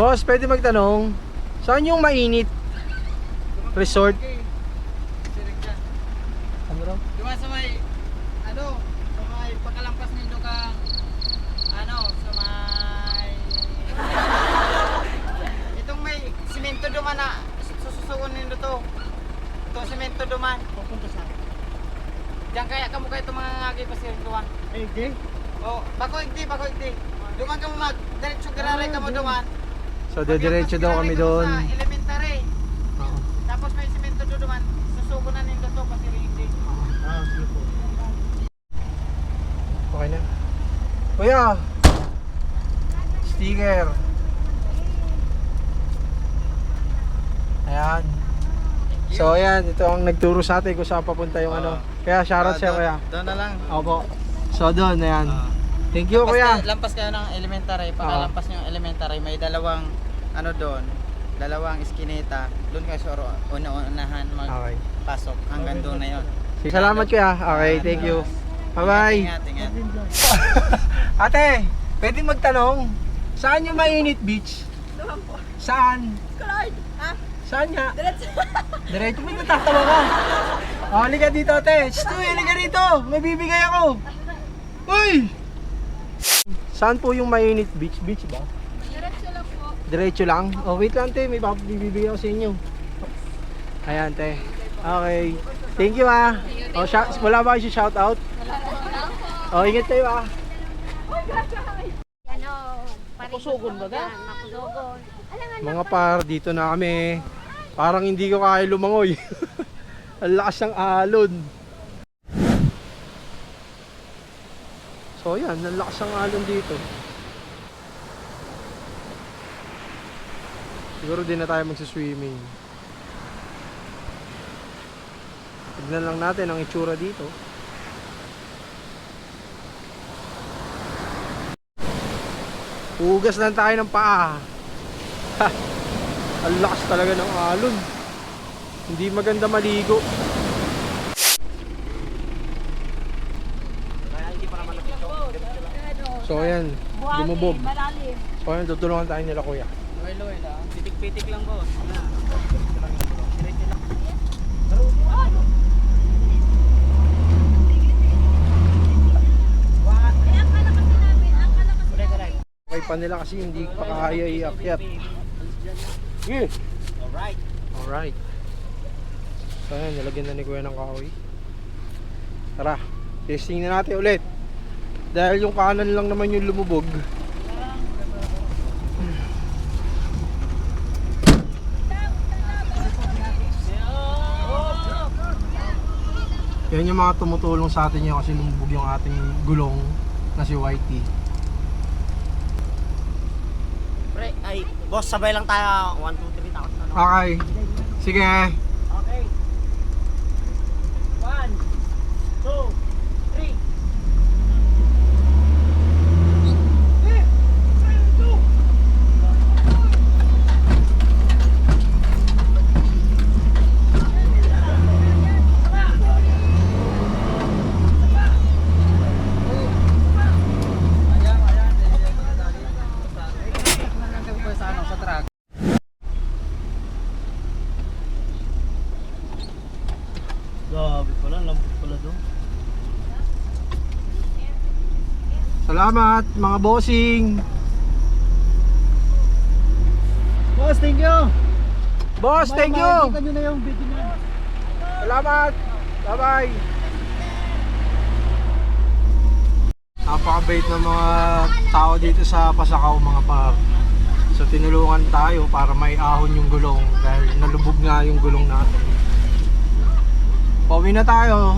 Boss, pwede magtanong, saan yung mainit resort? Ano raw? Diba sa may, ano, sa may pagkalampas nindo ka, ano, sa may, itong may simento duman na sususuon nindo to. Itong simento duman. Pupunta sa Diyan kaya kamo kayo itong mga ngagi pa siya duman. Eh, di. Oh, bako hindi, bako hindi. Duman ka mo mag, diretso gararay ka mo duman. So, dediretso daw kami doon. Sa elementary. Oo. Tapos may simento do duman. Susuko na nindo to kasi hindi. Ah, sige po. Okay na. Kuya! Sticker. Ayan. So ayan, ito ang nagturo sa atin kung saan papunta yung ano. Kaya shoutout siya kuya. Doon na lang. Opo. So doon, ayan. Thank you Lampas kuya. kayo- lampas kayo ng elementary. Pagkalampas nyo ng elementary, may dalawang ano doon, dalawang iskineta. Doon kayo sa una-unahan Okay. magpasok. Hanggang doon na yun. Sige, Salamat kuya. Okay, thank you. Bye-bye. Ate, pwede magtanong, saan yung mainit beach? Saan? Colored. Ha? Saan nga? Diretso. Diretso mo natatawa ka. Oh, halika dito, ate. Stu, halika rito. May bibigay ako. Uy! Saan po yung mainit beach? Beach ba? Diretso lang po. Diretso lang? Oh, wait lang, te. May bibigay ako sa inyo. Ayan, te. Okay. Thank you, ah. Oh, shout, wala ba kayo shout out? Oh, ingat kayo, ah. Ano, Makusugon ba ka? Makusugon. Mga par, dito na kami. Parang hindi ko kaya lumangoy. Ang lakas ng alon. So yan, ang lakas ng alon dito. Siguro din na tayo magsiswimming. Tignan lang natin ang itsura dito. Hugas lang tayo ng paa. Ha! Ang lakas talaga ng alon. Hindi maganda maligo. So ayan, lumubog. malalim. So ayan, tutulungan tayo nila kuya. Loy, loy lang. Pitik-pitik lang boss. Okay pa nila kasi hindi pa kaya iakyat. Yeah. Alright. Alright. So ayan, nilagyan na ni kuya ng kahoy. Tara, testing na natin ulit. Dahil yung kanan lang naman yung lumubog. Yan yung mga tumutulong sa atin yun kasi lumubog yung ating gulong na si Whitey. Pre, ay, boss, sabay lang tayo. 1, 2, 3, takot na. Okay. Sige. Okay. 1, 2, 3. Sa ano, sa truck. Grabe pala, lambot pala doon. Salamat mga bossing. Boss, thank you! Boss, thank you. Makikita nyo na yung video niya. Salamat. Bye-bye. Napakabait ng mga tao dito sa Pasakaw mga par. So tinulungan tayo para may ahon yung gulong dahil nalubog nga yung gulong natin. Pauwi na tayo.